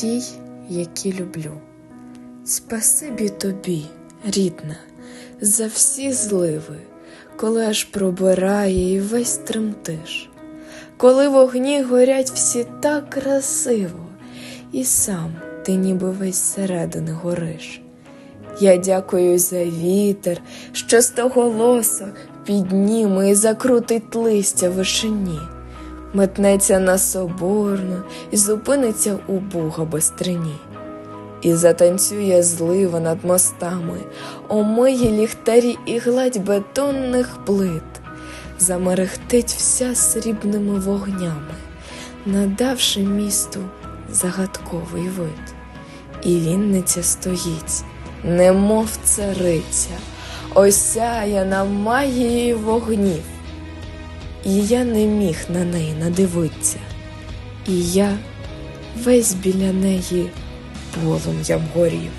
тій, які люблю. Спасибі тобі, рідна, за всі зливи, коли аж пробирає і весь тремтиш, коли вогні горять всі так красиво, і сам ти ніби весь зсередини гориш. Я дякую за вітер, що стоголоса підніме і закрутить листя вишині, метнеться на соборну і зупиниться у Бога безстрині. І затанцює злива над мостами, омиє ліхтарі і гладь бетонних плит, замерехтить вся срібними вогнями, надавши місту загадковий вид. І Вінниця стоїть, немов цариця, осяяна магією вогнів. І я не міг на неї надивитися, і я весь біля неї полум'ям горів.